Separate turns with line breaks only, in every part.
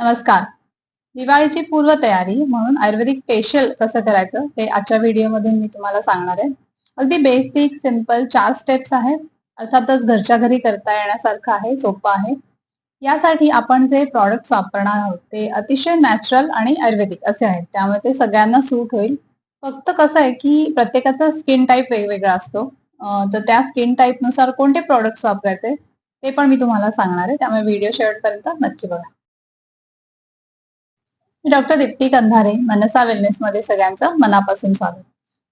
नमस्कार. दिवाळीची पूर्वतयारी म्हणून आयुर्वेदिक फेशियल कसं करायचं ते आजच्या व्हिडिओमधून मी तुम्हाला सांगणार आहे. अगदी बेसिक सिंपल चार स्टेप्स आहेत. अर्थातच घरच्या घरी करता येण्यासारखं आहे सोपं आहे. यासाठी आपण जे प्रॉडक्ट्स वापरणार आहोत ते अतिशय नॅचरल आणि आयुर्वेदिक असे आहेत. त्यामुळे ते सगळ्यांना सूट होईल. फक्त कसं आहे की प्रत्येकाचा स्किन टाईप वेगवेगळा असतो. तर त्या स्किन टाईपनुसार कोणते प्रॉडक्ट्स वापरायचे ते पण मी तुम्हाला सांगणार आहे. त्यामुळे व्हिडिओ शेवटपर्यंत नक्की बघा. मी डॉक्टर दीप्ती कंधारे मनसा वेलनेस मध्ये सगळ्यांचं मनापासून स्वागत.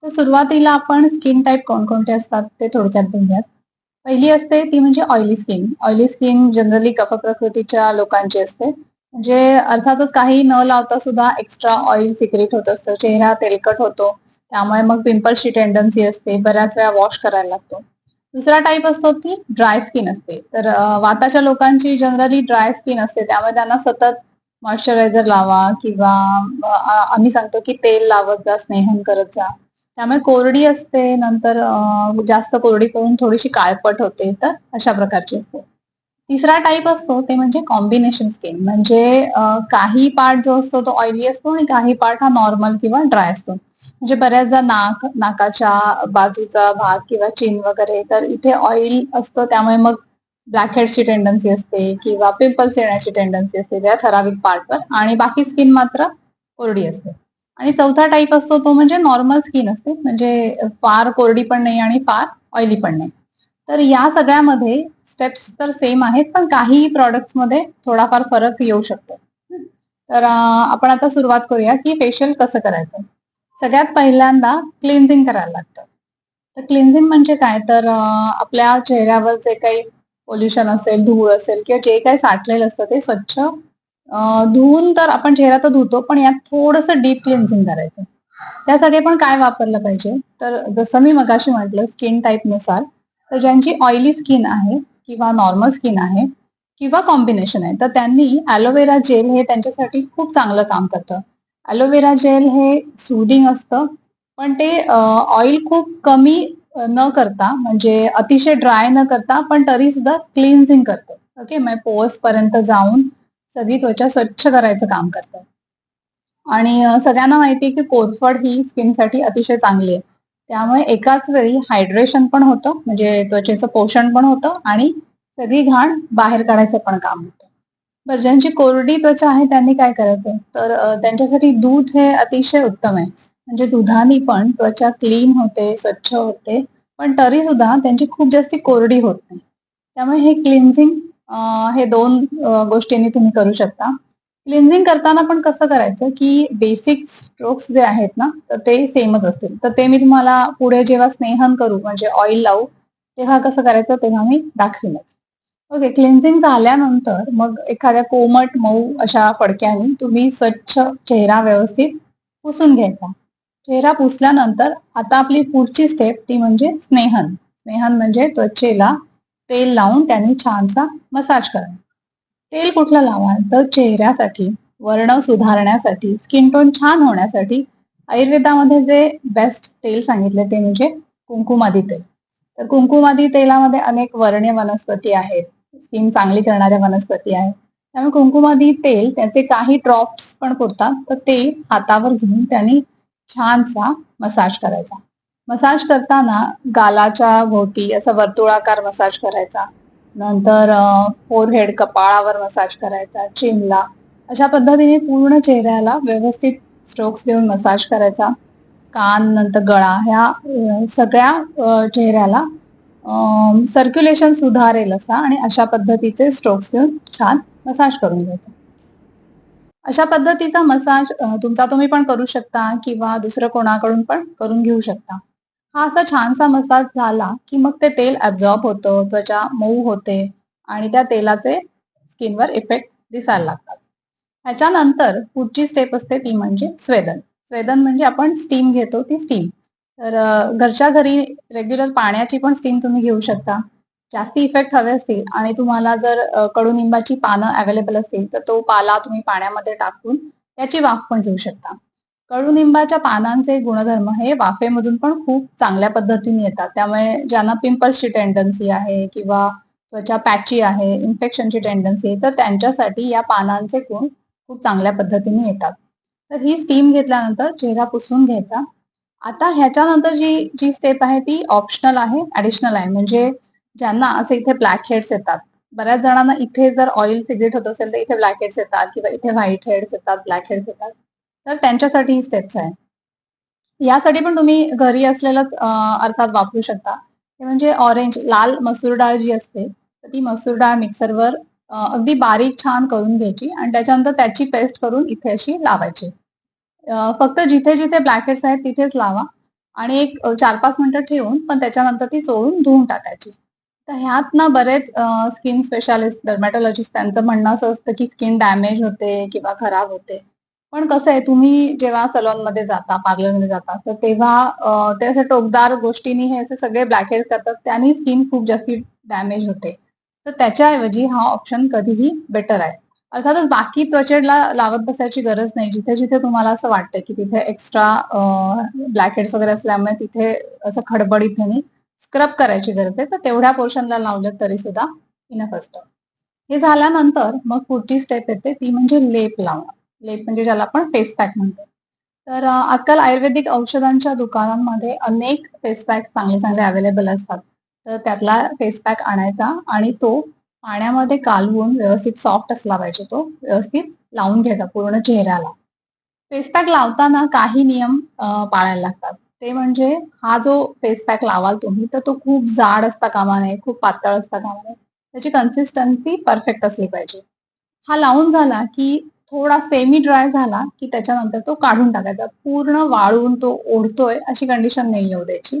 तर सुरुवातीला आपण स्किन टाईप कोणकोणते असतात ते थोडक्यात बघूयात. पहिली असते ती म्हणजे oily skin oily skin generally कफ प्रकृतीच्या लोकांची असते. म्हणजे अर्थातच काही न लावता सुद्धा एक्स्ट्रा ऑइल सिक्रेट होत असतं. चेहरा तेलकट होतो. त्यामुळे मग पिंपल्सची टेंडन्सी असते. बऱ्याच वेळा वॉश करायला लागतो. दुसरा टाईप असतो ती ड्राय स्किन असते. तर वाताच्या लोकांची जनरली ड्राय स्किन असते. त्यामुळे त्यांना सतत मॉइश्चरायझर लावा किंवा आम्ही सांगतो की तेल लावत जा स्नेहन करत जा. त्यामुळे कोरडी असते नंतर जास्त कोरडी करून थोडीशी काळपट होते तर अशा प्रकारची असते. तिसरा टाईप असतो ते म्हणजे कॉम्बिनेशन स्किन म्हणजे काही पार्ट जो असतो तो ऑइली असतो आणि काही पार्ट हा नॉर्मल किंवा ड्राय असतो. म्हणजे बऱ्याचदा नाक नाकाच्या बाजूचा भाग किंवा चिन वगैरे तर इथे ऑइल असतं त्यामुळे मग ब्लॅकहेडची टेंडन्सी असते किंवा पिंपल्स येण्याची टेंडन्सी असते त्या ठराविक पार्टवर आणि बाकी स्किन मात्र कोरडी असते. आणि चौथा टाईप असतो तो म्हणजे नॉर्मल स्किन असते. म्हणजे फार कोरडी पण नाही आणि फार ऑइली पण नाही. तर या सगळ्यामध्ये स्टेप्स तर सेम आहेत पण काही प्रॉडक्ट्समध्ये मध्ये थोडाफार फरक येऊ शकतो. तर आपण आता सुरुवात करूया की फेशियल कसं करायचं. सगळ्यात पहिल्यांदा क्लिन्झिंग करायला लागतं. तर क्लिन्झिंग म्हणजे काय? तर आपल्या चेहऱ्यावर जे काही पोल्युशन असेल धूळ असेल किंवा जे काही साठलेलं असतं ते स्वच्छ धुवून तर आपण चेहरा तर धुतो पण यात थोडंसं डीप क्लिन्झिंग करायचं. त्यासाठी आपण काय वापरलं पाहिजे? तर जसं मी मगाशी म्हटलं स्किन टाईपनुसार तर ज्यांची ऑइली स्किन आहे किंवा नॉर्मल स्किन आहे किंवा कॉम्बिनेशन आहे तर त्यांनी ॲलोवेरा जेल हे त्यांच्यासाठी खूप चांगलं काम करतं. ॲलोवेरा जेल हे सुदिंग असतं पण ते ऑइल खूप कमी न करता म्हणजे अतिशय ड्राय न करता पण तरी सुद्धा क्लिन्झिंग करतो. ओके म्हणजे पोअर्स पर्यंत जाऊन सगळी त्वचा स्वच्छ करायचं काम करतं. आणि सगळ्यांना माहिती आहे की कोरफड ही स्किनसाठी अतिशय चांगली आहे. त्यामुळे एकाच वेळी हायड्रेशन पण होतं म्हणजे त्वचेचं पोषण पण होतं आणि सगळी घाण बाहेर काढायचं पण काम होतं. बरं ज्यांची कोरडी त्वचा आहे त्यांनी काय करायचं? तर त्यांच्यासाठी दूध हे अतिशय उत्तम आहे. म्हणजे दुधाने पण त्वचा क्लीन होते स्वच्छ होते पण तरी सुद्धा त्यांची खूप जास्ती कोरडी होत नाही. त्यामुळे हे क्लिन्झिंग हे दोन गोष्टींनी तुम्ही करू शकता. क्लिन्झिंग करताना पण कसं करायचं की बेसिक स्ट्रोक्स जे आहेत ना तर ते सेमच असतील. तर ते मी तुम्हाला पुढे जेव्हा स्नेहन करू म्हणजे ऑइल लावू तेव्हा कसं करायचं तेव्हा मी दाखवीनच. ओके क्लिन्झिंग झाल्यानंतर मग एखाद्या कोमट मऊ अशा फडक्याने तुम्ही स्वच्छ चेहरा व्यवस्थित पुसून घ्यायचा. चेहरा पुसल्यानंतर आता आपली पुढची स्टेप ती म्हणजे स्नेहन. स्नेहन म्हणजे त्वचेला तेल लावून त्यांनी छानसा मसाज करणं. तेल कुठलं लावाल? तर चेहऱ्यासाठी वर्ण सुधारण्यासाठी स्किन टोन छान होण्यासाठी आयुर्वेदामध्ये जे बेस्ट तेल सांगितले ते म्हणजे कुंकुमादी तेल. तर कुंकुमादी तेलामध्ये अनेक वर्ण्य वनस्पती आहेत. स्किन चांगली करणाऱ्या वनस्पती आहेत. त्यामुळे कुंकुमादी तेल त्याचे काही ड्रॉप्स पण पुरतात. तर ते हातावर घेऊन त्यांनी छानसा मसाज करायचा. मसाज करताना गालाच्या भोवती असा वर्तुळाकार मसाज करायचा. नंतर फोरहेड कपाळावर मसाज करायचा चिनला अशा पद्धतीने पूर्ण चेहऱ्याला व्यवस्थित स्ट्रोक्स देऊन मसाज करायचा. कान नंतर गळा ह्या सगळ्या चेहऱ्याला सर्क्युलेशन सुधारेल असा आणि अशा पद्धतीचे स्ट्रोक्स देऊन छान मसाज करून घ्यायचा. अशा पद्धतीचा मसाज तुमचा तुम्ही पण करू शकता किंवा दुसरं कोणाकडून पण करून घेऊ शकता. हा असा छानसा मसाज झाला की मग ते तेल ऍब्झॉर्ब होतं त्वचा मऊ होते आणि त्या तेलाचे स्किनवर इफेक्ट दिसायला लागतात. ह्याच्यानंतर पुढची स्टेप असते ती म्हणजे स्वेदन. स्वेदन म्हणजे आपण स्टीम घेतो ती स्टीम तर घरच्या घरी रेग्युलर पाण्याची पण स्टीम तुम्ही घेऊ शकता. जास्ती इफेक्ट हवे असतील आणि तुम्हाला जर कडुनिंबाची पानं अवेलेबल असतील तर तो पाला तुम्ही पाण्यामध्ये टाकून त्याची वाफ पण घेऊ शकता. कडुनिंबाच्या पानांचे गुणधर्म हे वाफेमधून पण खूप चांगल्या पद्धतीने येतात. त्यामुळे ज्यांना पिंपल्सची टेंडन्सी आहे किंवा त्वचा पॅची आहे इन्फेक्शनची टेंडन्सी आहे तर त्यांच्यासाठी या पानांचे गुण खूप चांगल्या पद्धतीने येतात. तर ही स्टीम घेतल्यानंतर चेहरा पुसून घ्यायचा. आता ह्याच्यानंतर जी जी स्टेप आहे ती ऑप्शनल आहे ऍडिशनल आहे. म्हणजे ज्यांना असे इथे ब्लॅक हेड्स येतात. बऱ्याच जणांना इथे जर ऑइल सिगरेट होत असेल तर इथे ब्लॅक हेड्स येतात किंवा इथे व्हाईट हेड्स येतात ब्लॅक हेड्स येतात. तर त्यांच्यासाठी ही स्टेप्स आहे यासाठी पण तुम्ही घरी असलेलंच अर्थात वापरू शकता. ते म्हणजे ऑरेंज लाल मसूर डाळ जी असते तर ती मसूर डाळ मिक्सरवर अगदी बारीक छान करून घ्यायची आणि त्याच्यानंतर त्याची पेस्ट करून इथे अशी लावायची. फक्त जिथे जिथे ब्लॅकेट्स आहेत तिथेच लावा आणि एक चार पाच मिनिटं ठेवून पण त्याच्यानंतर ती चोळून धुवून टाकायची. तर ह्यात ना बरेच स्किन स्पेशालिस्ट डर्मॅटॉलॉजिस्ट त्यांचं म्हणणं असं असतं की स्किन डॅमेज होते किंवा खराब होते. पण कसं आहे तुम्ही जेव्हा सलॉनमध्ये जाता पार्लरमध्ये जाता तर तेव्हा ते असे टोकदार गोष्टींनी हे असे सगळे ब्लॅकहेड्स करतात त्यांनी स्किन खूप जास्ती डॅमेज होते. तर त्याच्याऐवजी हा ऑप्शन कधीही बेटर आहे. अर्थातच बाकी त्वचेला लावत बसायची गरज नाही. जिथे जिथे तुम्हाला असं वाटतं की तिथे एक्स्ट्रा ब्लॅकहेड्स वगैरे असल्यामुळे तिथे असं खडबडीत स्क्रब करायची गरज आहे. तर तेवढ्या पोर्शनला लावलं तरी सुद्धा इनफ असतं. हे झाल्यानंतर मग पुढची स्टेप येते. ती म्हणजे लेप लावणं. लेप म्हणजे ज्याला आपण फेस पॅक म्हणतो. तर आजकाल आयुर्वेदिक औषधांच्या दुकानांमध्ये अनेक फेस पॅक चांगले चांगले अवेलेबल असतात. तर त्यातला फेस पॅक आणायचा आणि तो पाण्यामध्ये कालवून व्यवस्थित सॉफ्ट असला पाहिजे तो. व्यवस्थित लावून घ्यायचा पूर्ण चेहऱ्याला. फेस पॅक लावताना काही नियम पाळायला लागतात. ते म्हणजे हा जो फेस पॅक लावाल तुम्ही तर तो खूप जाड असता कामा नये खूप पातळ असता कामा नये त्याची कन्सिस्टन्सी परफेक्ट असली पाहिजे. हा लावून झाला की थोडा सेमी ड्राय झाला की त्याच्यानंतर तो काढून टाकायचा. पूर्ण वाळून तो ओढतोय अशी कंडिशन नाही येऊ द्यायची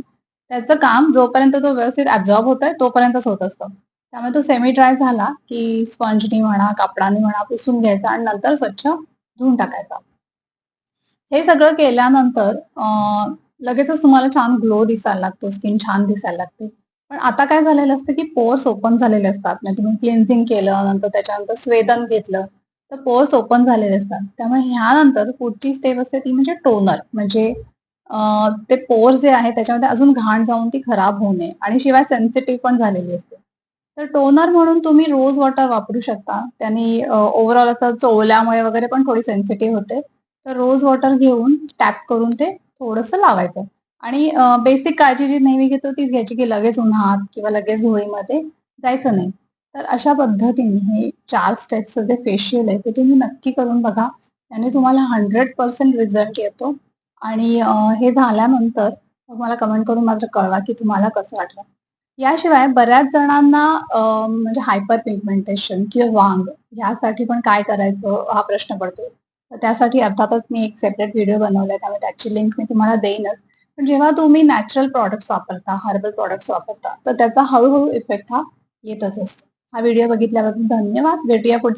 त्याचं काम जोपर्यंत तो व्यवस्थित ऍब्झॉर्ब होतोय तोपर्यंतच होत असतं. त्यामुळे तो सेमी ड्राय झाला की स्पंजनी म्हणा कापडाने म्हणा पुसून घ्यायचा आणि नंतर स्वच्छ धुवून टाकायचा. हे सगळं केल्यानंतर लगेचच तुम्हाला छान ग्लो दिसायला लागतो स्किन छान दिसायला लागते. पण आता काय झालेलं असतं की पोर्स ओपन झालेले असतात. म्हणजे तुम्ही क्लिन्झिंग केलं नंतर त्याच्यानंतर स्वेदन घेतलं तर पोर्स ओपन झालेले असतात. त्यामुळे ह्यानंतर पुढची स्टेप असते ती म्हणजे टोनर म्हणजे ते पोर्स जे आहे त्याच्यामध्ये अजून घाण जाऊन ती खराब होऊ नये. आणि शिवाय सेन्सिटिव्ह पण झालेली असते. तर टोनर म्हणून तुम्ही रोज वॉटर वापरू शकता. त्याने ओव्हरऑल असं चोळल्यामुळे वगैरे पण थोडी सेन्सिटिव्ह होते. तर रोज वॉटर घेऊन टॅप करून ते थोडस लावायचं. आणि बेसिक काळजी जी नेहमी घेतो तीच घ्यायची की लगेच उन्हात किंवा लगेच धुळीमध्ये जायचं नाही. तर अशा पद्धतीने हे चार स्टेप्स जे फेशियल आहे ते तुम्ही नक्की करून बघा. त्याने तुम्हाला हंड्रेड पर्सेंट रिझल्ट येतो. आणि हे झाल्यानंतर मग मला कमेंट करून मात्र कळवा की तुम्हाला कसं वाटलं. याशिवाय बऱ्याच जणांना म्हणजे हायपर पिगमेंटेशन किंवा वांग यासाठी पण काय करायचं हा प्रश्न पडतो. त्यासाठी अर्थातच मी एक सेपरेट व्हिडिओ बनवलाय त्यामुळे त्याची लिंक मी तुम्हाला देईनच. पण जेव्हा तुम्ही नॅचरल प्रॉडक्ट्स वापरता हर्बल प्रॉडक्ट्स वापरता तर त्याचा हळूहळू इफेक्ट हा येतच असतो. हा व्हिडिओ बघितल्याबद्दल धन्यवाद. भेटूया पुढच्या